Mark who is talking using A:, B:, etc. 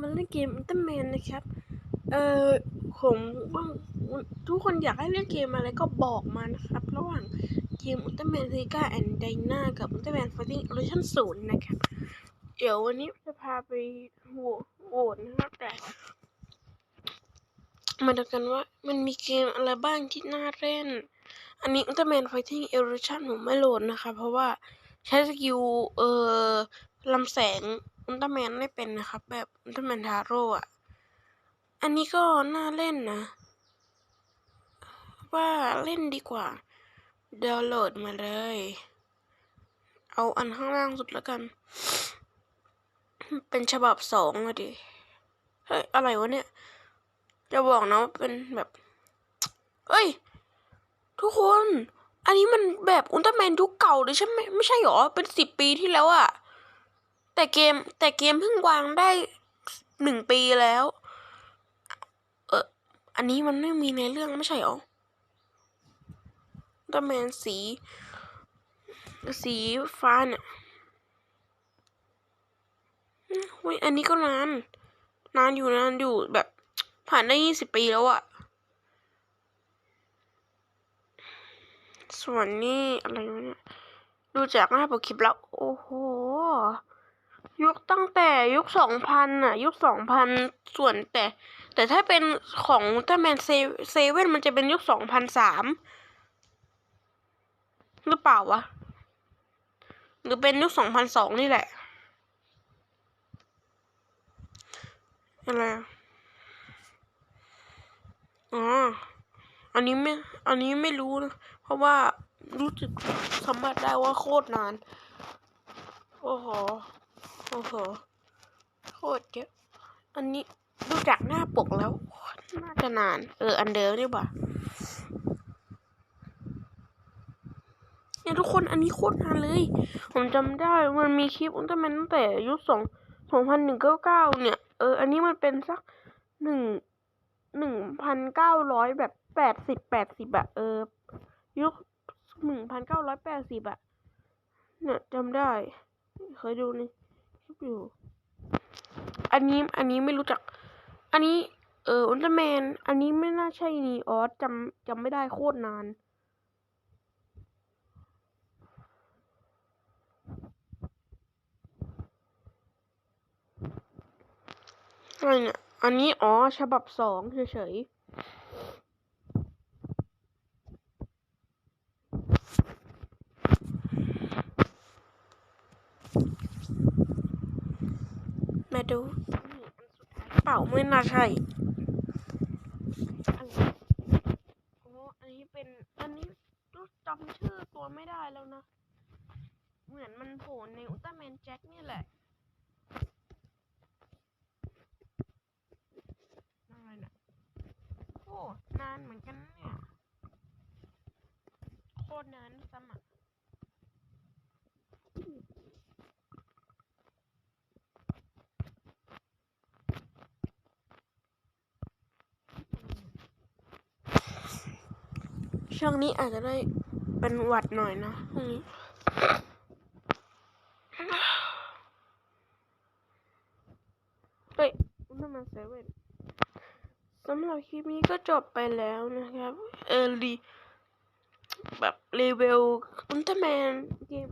A: มาเล่นเกมอุลตร้าแมนนะครับ เอ่อผมว่างทุกคนอยากให้เล่นเกมอะไรก็บอกมานะครับ ระหว่างเกมอุลตร้าแมนซิก้าแอนด์ไดนากับอุลตร้าแมนไฟติ้งเออริชั่นศูนย์นะครับ เดี๋ยววันนี้จะพาไปโหวตนะครับแต่มาดูกันว่ามันมีเกมอะไรบ้างที่น่าเล่น อันนี้อุลตร้าแมนไฟติ้งเอริชั่นผมไม่โหลดนะคะ เพราะว่าใช้สกิลเอ่อลำแสง อุลตร้าแมนไม่เป็นนะครับ แบบอุลตร้าแมนทาโร่อะอันนี้ก็น่าเล่นนะ ว่าเล่นดีกว่าดาวน์โหลดมาเลย เอาอันข้างล่างสุดแล้วกัน เป็นฉบับสองอะดิเฮ้ยอะไรวะเนี่ย จะบอกนะว่าเป็นแบบเฮ้ย ทุกคน อันนี้มันแบบอุลตร้าแมนยุคเก่าเลยใช่ไหมไม่ใช่หรอ เป็นสิบปีที่แล้วอะ แต่เกมแต่เกมเพิ่งวางได้หนึ่งปีแล้ว เอออันนี้มันไม่มีในเรื่องไม่ใช่หรออุลตร้าแมนสี สีฟ้าเนี่ยอืมเฮ้ยอันนี้ก็นาน นานอยู่นานอยู่แบบ ผ่านได้ยี่สิบปีแล้วอะส่วนนี้อะไรวะเนี่ยดูจากหน้าปกคลิปแล้ว โอ้โห ยุคตั้งแต่ยุคสองพันอะยุคสองพันส่วนแต่ แต่ถ้าเป็นของอุลตร้าแมนเซเว่นมันจะเป็นยุคสองพันสามหรือเปล่าวะ หรือเป็นยุคสองพันสองนี่แหละ อะไรอะอ๋ออันนี้ไม่ อันนี้ไม่รู้นะ เพราะว่ารู้สึกสัมผัสได้ว่าโคตรนาน โอ้โห โอ้โหโคตรเยอะ อันนี้ดูจากหน้าปกแล้วน่าจะนาน เออ อันเดิมนี่บ่าเนี่ยทุกคนอันนี้โคตรนานเลย ผมจำได้มันมีคลิปอุลตร้าแมนตั้งแต่ยุคสองสองพันหนึ่งเก้าเก้าเนี่ย เออ อันนี้มันเป็นสักหนึ่งหนึ่งพันเก้าร้อยแบบแปดสิบแปดสิบอะเออ ยุคหนึ่งพันเก้าร้อยแปดสิบอะเนี่ยจำได้ เคยดูนคลิป อยู่อันนี้อันนี้ไม่รู้จัก อันนี้ เอออุลตร้าแมน อันนี้ไม่น่าใช่นีออสจำจำไม่ได้โคตรนานอะไรเนี่ย อันนี้อ๋อฉบับสองเฉยๆ มาดูเป่าไม่น่าใช่โอ้อันนี้เป็น อันนี้รู้จำชื่อตัวไม่ได้แล้วนะ เหมือนมันโผล่ในอุลตร้าแมนแจ็คนี่แหละอะไรนะโอ้ นานเหมือนกันเนี่ย โคตรนานสมัคร ช่วงนี้อาจจะได้เป็นหวัดหน่อยนะพรุ่งนี้เฮ้ยอุลตร้าแมนเซเว่นสำหรับคลิปนี้ก็จบไปแล้วนะครับ เออรีแบบรีวิวอุลตร้าแมนเกม